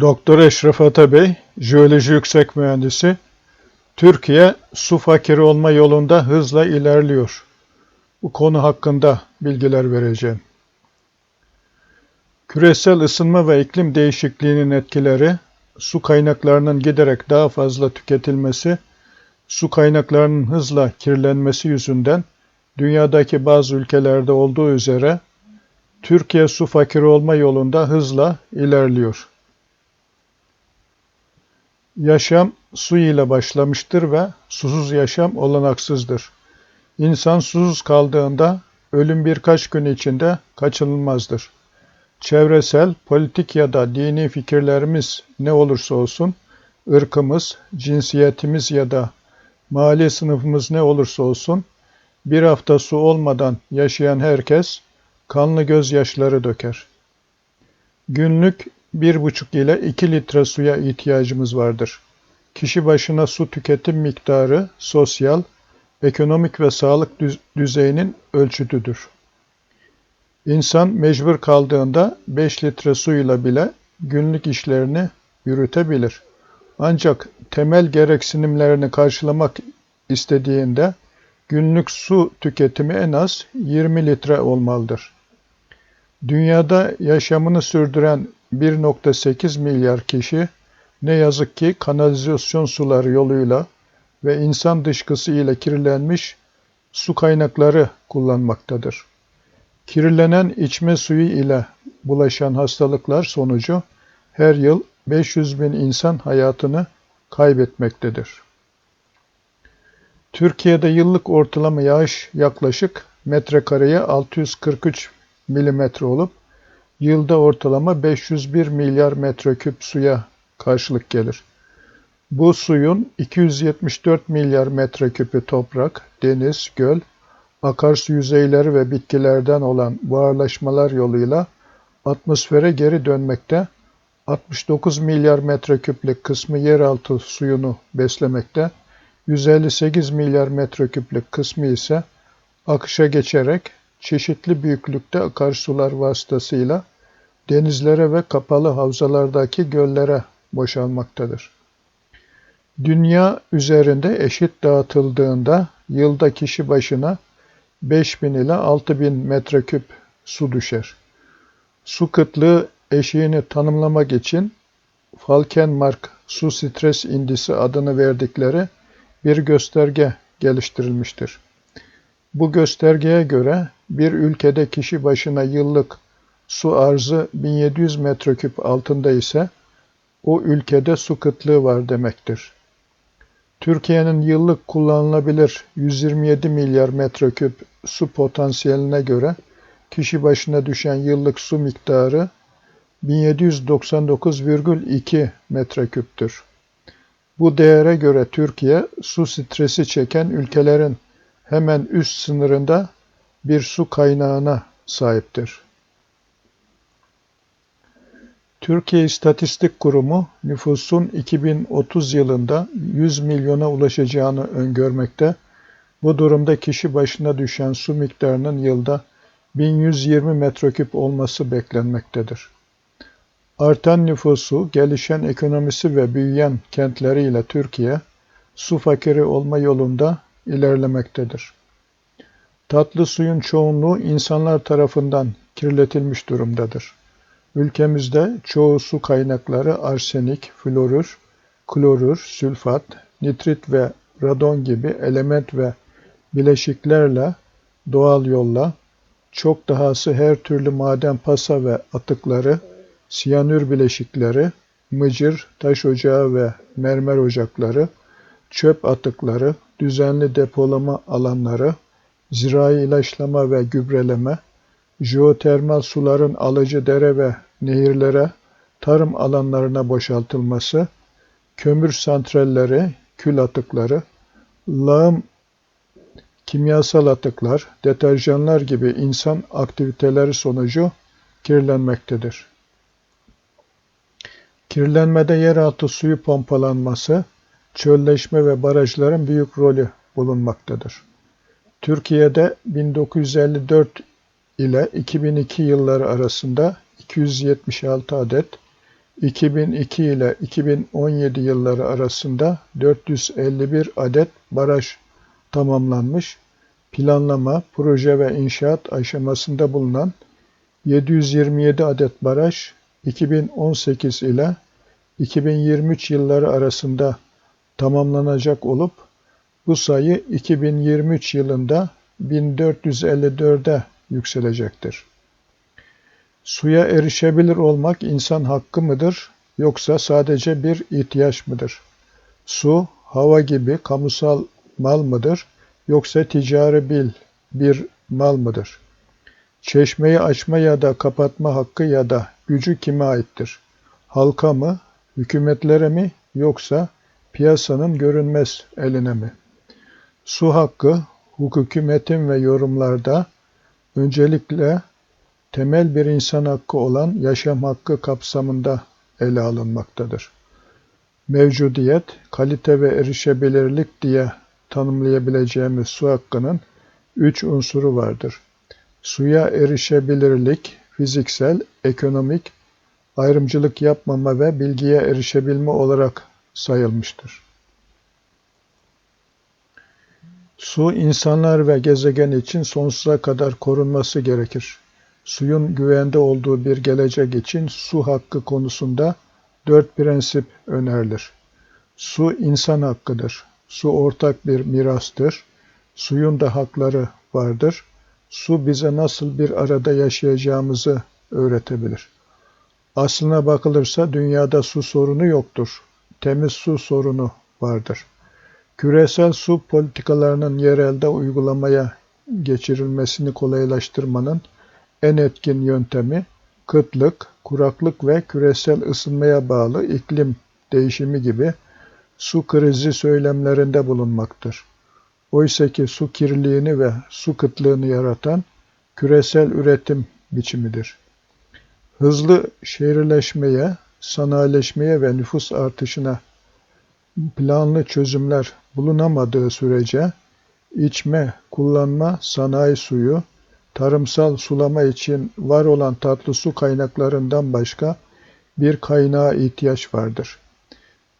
Doktor Eşref Atabey, Jeoloji Yüksek Mühendisi, Türkiye su fakiri olma yolunda hızla ilerliyor. Bu konu hakkında bilgiler vereceğim. Küresel ısınma ve iklim değişikliğinin etkileri, su kaynaklarının giderek daha fazla tüketilmesi, su kaynaklarının hızla kirlenmesi yüzünden dünyadaki bazı ülkelerde olduğu üzere Türkiye su fakiri olma yolunda hızla ilerliyor. Yaşam su ile başlamıştır ve susuz yaşam olanaksızdır. İnsan susuz kaldığında ölüm birkaç gün içinde kaçınılmazdır. Çevresel, politik ya da dini fikirlerimiz ne olursa olsun, ırkımız, cinsiyetimiz ya da mali sınıfımız ne olursa olsun, bir hafta su olmadan yaşayan herkes kanlı gözyaşları döker. Günlük 1,5 ile 2 litre suya ihtiyacımız vardır. Kişi başına su tüketim miktarı sosyal, ekonomik ve sağlık düzeyinin ölçütüdür. İnsan mecbur kaldığında 5 litre suyla bile günlük işlerini yürütebilir. Ancak temel gereksinimlerini karşılamak istediğinde günlük su tüketimi en az 20 litre olmalıdır. Dünyada yaşamını sürdüren 1.8 milyar kişi ne yazık ki kanalizasyon suları yoluyla ve insan dışkısı ile kirlenmiş su kaynakları kullanmaktadır. Kirlenen içme suyu ile bulaşan hastalıklar sonucu her yıl 500 bin insan hayatını kaybetmektedir. Türkiye'de yıllık ortalama yağış yaklaşık metrekareye 643 mm olup yılda ortalama 501 milyar metreküp suya karşılık gelir. Bu suyun 274 milyar metreküpü toprak, deniz, göl, akarsu yüzeyleri ve bitkilerden olan buharlaşmalar yoluyla atmosfere geri dönmekte, 69 milyar metreküplük kısmı yeraltı suyunu beslemekte, 158 milyar metreküplük kısmı ise akışa geçerek çeşitli büyüklükte akarsular vasıtasıyla denizlere ve kapalı havzalardaki göllere boşalmaktadır. Dünya üzerinde eşit dağıtıldığında yılda kişi başına 5000 ile 6000 metreküp su düşer. Su kıtlığı eşiğini tanımlamak için Falkenmark su stres indisi adını verdikleri bir gösterge geliştirilmiştir. Bu göstergeye göre bir ülkede kişi başına yıllık su arzı 1700 metreküp altında ise o ülkede su kıtlığı var demektir. Türkiye'nin yıllık kullanılabilir 127 milyar metreküp su potansiyeline göre kişi başına düşen yıllık su miktarı 1799,2 metreküptür. Bu değere göre Türkiye su stresi çeken ülkelerin hemen üst sınırında bir su kaynağına sahiptir. Türkiye İstatistik Kurumu nüfusun 2030 yılında 100 milyona ulaşacağını öngörmekte. Bu durumda kişi başına düşen su miktarının yılda 1120 metreküp olması beklenmektedir. Artan nüfusu, gelişen ekonomisi ve büyüyen kentleriyle Türkiye, su fakiri olma yolunda ilerlemektedir. Tatlı suyun çoğunluğu insanlar tarafından kirletilmiş durumdadır. Ülkemizde çoğu su kaynakları arsenik, florür, klorür, sülfat, nitrit ve radon gibi element ve bileşiklerle doğal yolla, çok dahası her türlü maden pasa ve atıkları, siyanür bileşikleri, mıcır, taş ocağı ve mermer ocakları, çöp atıkları, düzenli depolama alanları, zirai ilaçlama ve gübreleme, jeotermal suların alıcı dere ve nehirlere, tarım alanlarına boşaltılması, kömür santralleri, kül atıkları, lağım kimyasal atıklar, deterjanlar gibi insan aktiviteleri sonucu kirlenmektedir. Kirlenmede yeraltı suyu pompalanması, çölleşme ve barajların büyük rolü bulunmaktadır. Türkiye'de 1954 ile 2002 yılları arasında 276 adet, 2002 ile 2017 yılları arasında 451 adet baraj tamamlanmış, planlama, proje ve inşaat aşamasında bulunan 727 adet baraj 2018 ile 2023 yılları arasında tamamlanacak olup bu sayı 2023 yılında 1454'e yükselecektir. Suya erişebilir olmak insan hakkı mıdır yoksa sadece bir ihtiyaç mıdır? Su, hava gibi kamusal mal mıdır yoksa ticari bil bir mal mıdır? Çeşmeyi açma ya da kapatma hakkı ya da gücü kime aittir? Halka mı, hükümetlere mi yoksa piyasanın görünmez eline mi? Su hakkı, hukuki metin ve yorumlarda öncelikle temel bir insan hakkı olan yaşam hakkı kapsamında ele alınmaktadır. Mevcudiyet, kalite ve erişebilirlik diye tanımlayabileceğimiz su hakkının üç unsuru vardır. Suya erişebilirlik, fiziksel, ekonomik, ayrımcılık yapmama ve bilgiye erişebilme olarak sayılmıştır. Su, insanlar ve gezegen için sonsuza kadar korunması gerekir. Suyun güvende olduğu bir gelecek için su hakkı konusunda dört prensip önerilir. Su insan hakkıdır. Su ortak bir mirastır. Suyun da hakları vardır. Su bize nasıl bir arada yaşayacağımızı öğretebilir. Aslına bakılırsa dünyada su sorunu yoktur. Temiz su sorunu vardır. Küresel su politikalarının yerelde uygulamaya geçirilmesini kolaylaştırmanın en etkin yöntemi kıtlık, kuraklık ve küresel ısınmaya bağlı iklim değişimi gibi su krizi söylemlerinde bulunmaktır. Oysa ki su kirliliğini ve su kıtlığını yaratan küresel üretim biçimidir. Hızlı şehirleşmeye, sanayileşmeye ve nüfus artışına planlı çözümler bulunamadığı sürece içme, kullanma, sanayi suyu, tarımsal sulama için var olan tatlı su kaynaklarından başka bir kaynağa ihtiyaç vardır.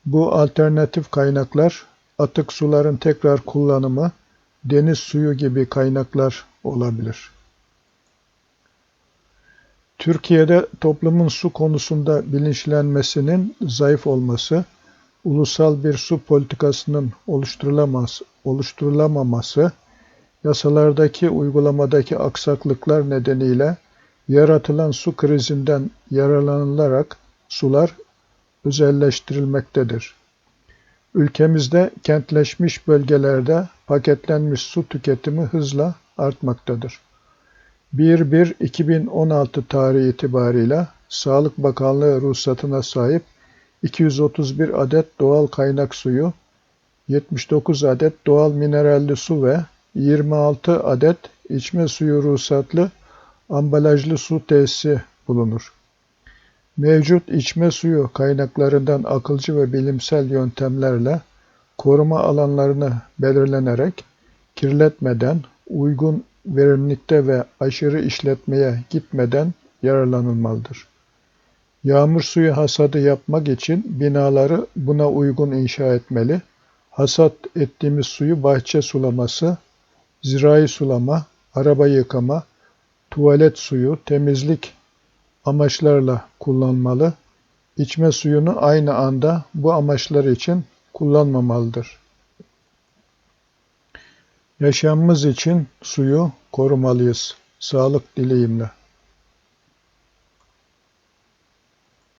Bu alternatif kaynaklar atık suların tekrar kullanımı, deniz suyu gibi kaynaklar olabilir. Türkiye'de toplumun su konusunda bilinçlenmesinin zayıf olması, ulusal bir su politikasının oluşturulamaması, oluşturulamaması, yasalardaki uygulamadaki aksaklıklar nedeniyle yaratılan su krizinden yararlanılarak sular özelleştirilmektedir. Ülkemizde kentleşmiş bölgelerde paketlenmiş su tüketimi hızla artmaktadır. 1-1-2016 tarihi itibarıyla Sağlık Bakanlığı ruhsatına sahip 231 adet doğal kaynak suyu, 79 adet doğal mineralli su ve 26 adet içme suyu ruhsatlı ambalajlı su tesisi bulunur. Mevcut içme suyu kaynaklarından akılcı ve bilimsel yöntemlerle koruma alanlarını belirlenerek kirletmeden, uygun verimlilikte ve aşırı işletmeye gitmeden yararlanılmalıdır. Yağmur suyu hasadı yapmak için binaları buna uygun inşa etmeli. Hasat ettiğimiz suyu bahçe sulaması, zirai sulama, araba yıkama, tuvalet suyu, temizlik amaçlarla kullanmalı. İçme suyunu aynı anda bu amaçlar için kullanmamalıdır. Yaşamımız için suyu korumalıyız. Sağlık dileğimle.